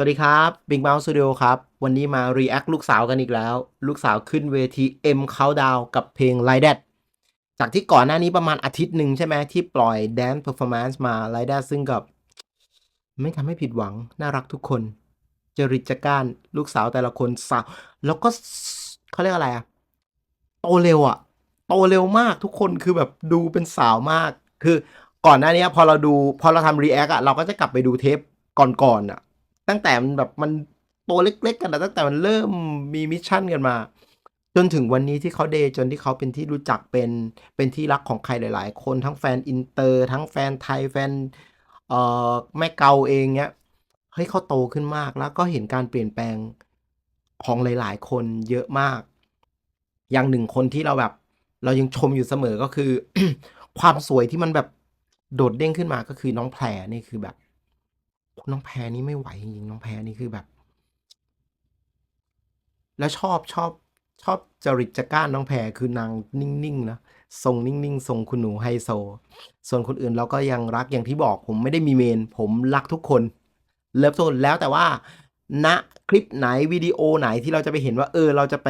สวัสดีครับ Big Mouse Studio ครับ วันนี้มา React ลูกสาวกันอีกแล้ว ลูกสาวขึ้นเวที M Countdown กับเพลง Like t จากที่ก่อนหน้านี้ประมาณอาทิตย์หนึ่งใช่ไหมที่ปล่อย Dance Performance มา Like That ซึ่งกับ ไม่ทำให้ผิดหวัง น่ารักทุกคน จริตจักรานลูกสาวแต่ละคนสาว แล้วก็เขาเรียกอะไรอะโตเร็วอะโตเร็วมากทุกคนคือแบบดูเป็นสาวมาก คือก่อนหน้านี้พอเราดูพอเราทำ React อะเราก็จะกลับไปดูเทปก่อนๆอะ ตั้งแต่มันแบบมันตัวเล็ก ๆ กันนะตั้งแต่มันเริ่มมีมิชชั่นกันมา จนถึงวันนี้ที่เขาเดย์จนที่เขาเป็นที่รู้จักเป็นเป็นที่รักของใครหลาย ๆ คนทั้งแฟนอินเตอร์ ทั้งแฟนไทยแฟนเอ่อแม่เกาเองเนี้ยเฮ้ยเขาโตขึ้นมากแล้วก็เห็นการเปลี่ยนแปลงของหลาย ๆ คนเยอะมาก อย่างหนึ่งคนที่เราแบบ เรายังชมอยู่เสมอก็คือ ความสวยที่มันแบบโดดเด้งขึ้นมาก็คือน้องแพรนี่คือแบบ น้องแพรนี่ไม่ไหวจริงๆน้องแพรนี่คือแบบ แล้วชอบชอบชอบจริตจักร้านน้องแพรคือนางนิ่งๆนะทรงนิ่งๆทรงคุณหนูไฮโซ ส่วนคนอื่นเราก็ยังรักอย่างที่บอกผมไม่ได้มีเมน ผมรักทุกคน เลิฟทุกคนแล้วแต่ว่าณคลิปไหนวิดีโอไหนที่เราจะไปเห็นว่าเออเราจะไป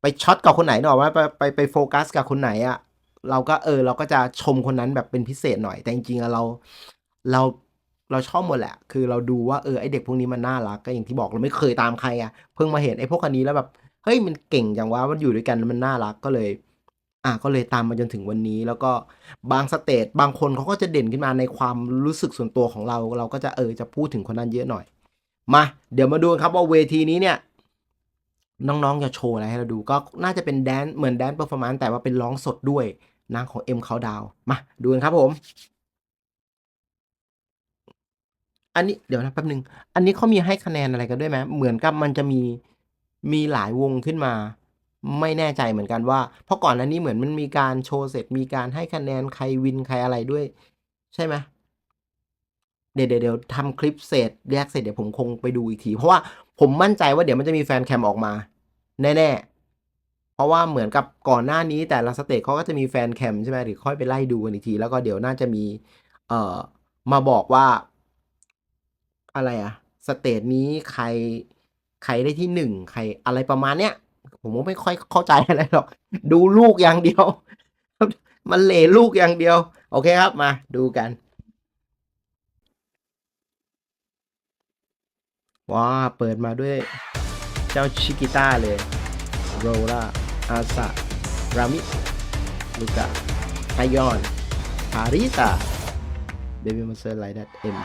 ไปช็อตกับคนไหนหน่อยว่าไปไปไปโฟกัสกับคนไหนอะเราก็เออ เราก็จะชมคนนั้นแบบเป็นพิเศษหน่อยแต่จริงๆเราเรา เราชอบหมดแหละ คือเราดูว่าเออไอเด็กพวกนี้มันน่ารักก็อย่างที่บอกเราไม่เคยตามใครอะเพิ่งมาเห็นไอพวกอันนี้แล้วแบบเฮ้ยมันเก่งจังวะมันอยู่ด้วยกันมันน่ารักก็เลย อะก็เลยตามมาจนถึงวันนี้ แล้วก็บางสเตจบางคนเขาก็จะเด่นขึ้นมาในความรู้สึกส่วนตัวของเรา เราก็จะเออจะพูดถึงคนนั้นเยอะหน่อย มา เดี๋ยวมาดูครับว่าเวทีนี้เนี่ย น้องๆจะโชว์อะไรให้เราดูก็น่าจะเป็นแดนเหมือนแดนเปอร์ฟอร์มนซ์แต่ว่าเป็นร้องสดด้วยนะของ M เขาดาวมาดูกันครับผม อันนี้เดี๋ยวนะแป๊บนึง อันนี้เขามีให้คะแนนอะไรกันด้วยไหมเหมือนกับมันจะมีมีหลายวงขึ้นมา ไม่แน่ใจเหมือนกันว่า เพราะก่อนอันนี้เหมือนมันมีการโชว์เสร็จมีการให้คะแนนใครวินใครอะไรด้วย ใช่ไหมเดี๋ยวเดี๋ยวเดี๋ยวทำคลิปเสร็จแยกเสร็จเดี๋ยวผมคงไปดูอีกที เพราะว่าผมมั่นใจว่าเดี๋ยวมันจะมีแฟนแคมออกมา แน่ๆ เพราะว่าเหมือนกับก่อนหน้านี้แต่ละสเตจเขาก็จะมีแฟนแคมใช่ไหมหรือค่อยไปไล่ดูกันอีกที แล้วก็เดี๋ยวน่าจะมี เอ่อมาบอกว่า อะไรอะสเตจนี้ใครใครได้ที่หนึ่งใครอะไรประมาณเนี้ยผมก็ไม่ค่อยเข้าใจอะไรหรอก ดูลูกอย่างเดียว มันเหลลูกอย่างเดียว โอเคครับมาดูกันว้าเปิดมาด้วย เจ้าชิกิต้าเลย โรล่าอาซารามิ ลูกาไฮยอนพาริตาเบบี้มาเซอร์ไลดัตเอ็ม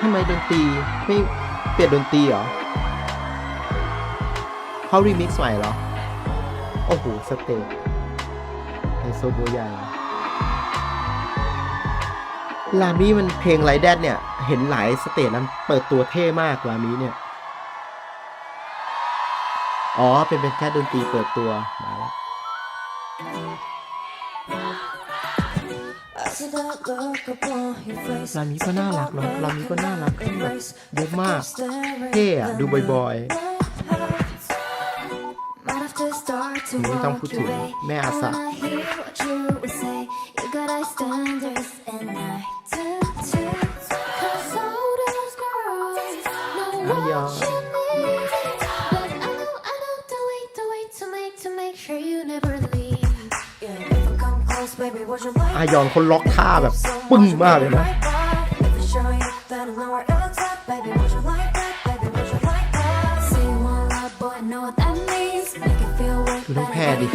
ทำไมดนตรีไม่เปลี่ยนดนตรีเหรอเขารีมิกซ์ใหม่เหรอ โอ้โห สเตจไฮโซโบใหญ่ลามีมันเพลงไรแดดเนี่ย เห็นหลายสเตจนั้นเปิดตัวเท่มากลามีเนี่ย อ๋อ เป็นเป็นแค่ดนตรีเปิดตัว มาแล้ว ร้านนี้ก็น่ารักเนาะร้านนี้ก็น่ารักขึ้นแบบเยอะมากเท่อะดูบ่อยๆนี่ต้องพูดถึงแม่อาสาอายอ อายอนคนล็อกท่าแบบปึ้งมากเลยนะดูน้องแพรดิ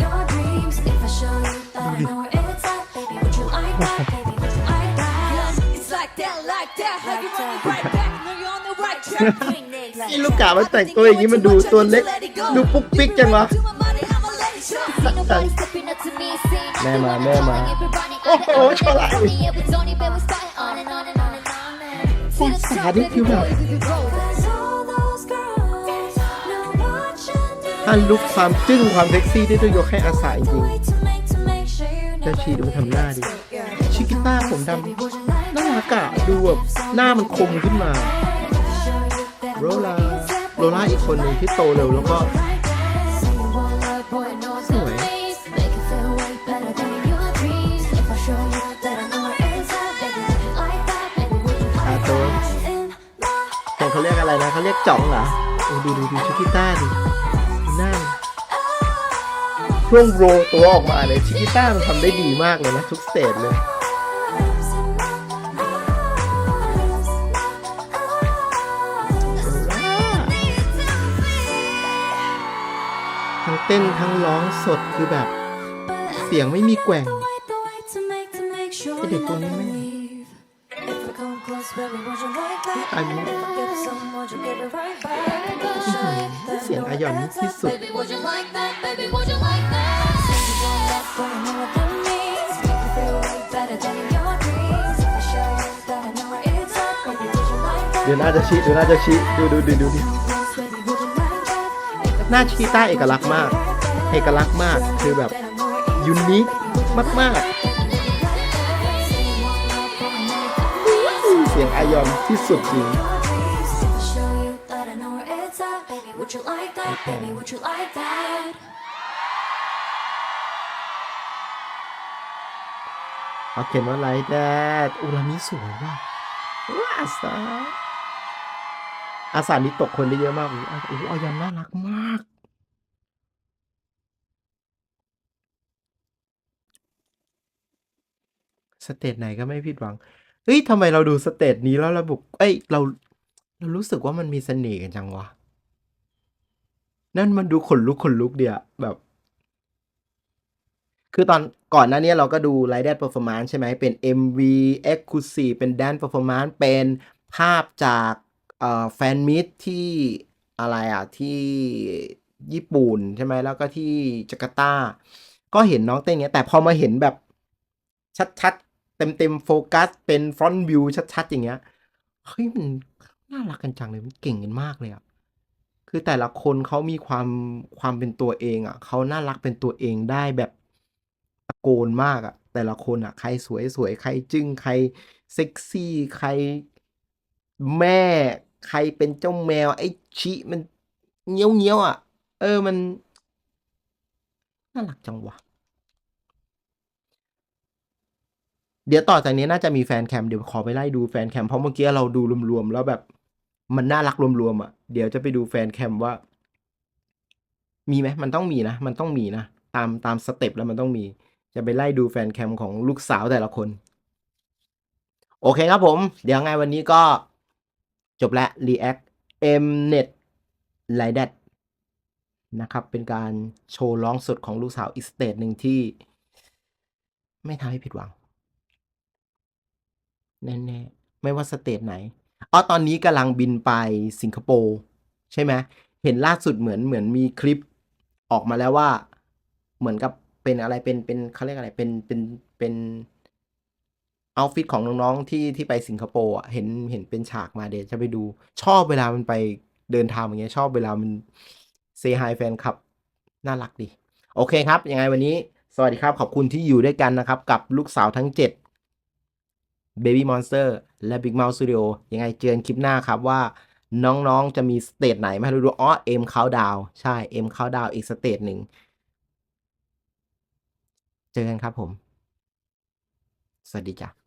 นี่ลูกกามันแต่งตัวอย่างนี้มันดูตัวเล็ก ดูปุ๊กปิ๊กจังวะ แม่มาแม่มาโอ้โหชว์ไหล่ภาษาที่คือแบบถ้าลุกความจึ้งความเซ็กซี่ที่ต้องยกให้อาสาจริงแล้วชีดูมันทำหน้าดิชิกิต้าผมดำน่ารักอะดูแบบหน้ามันคมขึ้นมา โรล่าโรล่าอีกคนหนึ่งที่โตเร็วแล้วก็ ดูดูดูชิกิต้าดิดูหน้ามันช่วงโรลตัวออกมาเนี่ยชิกิต้ามันทำได้ดีมากเลยนะ ทุกสเตจเลยทั้งเต้นทั้งร้องสดคือแบบ เสียงไม่มีแกว่งไอ้เด็กตัวนี้แม่ง อันนี้เสียงอาหยอนที่สุดเดี๋ยวน่าจะชี้เดี๋ยวน่าจะชี้ดูดูดูดูดิหน้าชิต้าเอกลักษณ์มาก เอกลักษณ์มากคือแบบยูนิคมากๆ เสียงอายอนที่สุดจริง Would you like that, baby? Would you like that? เขาเขียนว่าไรแดดอุรามิสวยว่ะว้าสาอาสานี้ตกคนได้เยอะมากอุ้ยอุ้ยอายอนน่ารักมาก สเตจไหนก็ไม่ผิดหวัง เฮ้ยทำไมเราดูสเตจนี้แล้วเราบุกเอ้ยเราเรารู้สึกว่ามันมีเสน่ห์กันจังวะ นั่นมันดูขนลุกขนลุกเดียวแบบ คือตอนก่อนหน้านี้เราก็ดู r i d e r Performance ใช่ไหมเป็น MV Exclusive เป็น Dance Performance เป็นภาพจากแฟนมิตที่อะไรอะ ที่ญี่ปุ่นใช่ไหมแล้วก็ที่จาการ์ตา ก็เห็นน้องเต้นอย่างเงี้ย แต่พอมาเห็นแบบชัด เต็มๆโฟกัสเป็นฟรอนต์วิวชัดๆ อย่างเงี้ยเฮ้ยมันน่ารักกันจังเลยมันเก่งกันมากเลยอะคือแต่ละคนเขามีความความเป็นตัวเองอะเขาน่ารักเป็นตัวเองได้แบบตะโกนมากอะแต่ละคนอะใครสวยสวยใครจึ้งใครเซ็กซี่ใครแม่ใครเป็นเจ้าแมว ไอ้ชิมันเงี้ยวเงี้ยวอะ เออมันน่ารักจังวะ เดี๋ยวต่อจากนี้น่าจะมีแฟนแคมเดี๋ยวขอไปไล่ดูแฟนแคมเพราะเมื่อกี้เราดูรวมๆแล้วแบบ มันน่ารักรวมๆอะ เดี๋ยวจะไปดูแฟนแคมว่า มีไหมมันต้องมีนะมันต้องมีนะตามตามสเต็ปแล้วมันต้องมี จะไปไล่ดูแฟนแคมของลูกสาวแต่ละคน โอเคครับผม เดี๋ยวไงวันนี้ก็จบแล้ว React Mnet l i d e t นะครับ เป็นการโชว์ร้องสดของลูกสาวอีกสเตจหนึ่งที่ ไม่ทำให้ผิดหวัง แน่ๆไม่ว่าสเตจไหนอ๋อตอนนี้กำลังบินไปสิงคโปร์ใช่ไหมเห็นล่าสุดเหมือนเหมือนมีคลิปออกมาแล้วว่า เหมือนกับเป็นอะไรเป็นเป็นเขาเรียกอะไรเป็นเป็นเป็นเอาฟิตของน้องๆที่ที่ไปสิงคโปร์อะเห็นเห็นเป็นฉากมาเดี๋ยวจะไปดู ชอบเวลามันไปเดินทางอย่างเงี้ยชอบเวลามันเซฮายแฟนคลับ น่ารักดี โอเคครับ ยังไงวันนี้ สวัสดีครับ ขอบคุณที่อยู่ด้วยกันนะครับ กับลูกสาวทั้ง 7 Baby Monster และ Big Mouth Studio ยังไงเจอกันคลิปหน้าครับว่าน้องๆ จะมีสเตจไหนมาดูดูอ๋อเอ็มเขาดาวใช่เอ็มเขาดาวอีกสเตจหนึ่ง เจอกันครับผม สวัสดีจ้ะ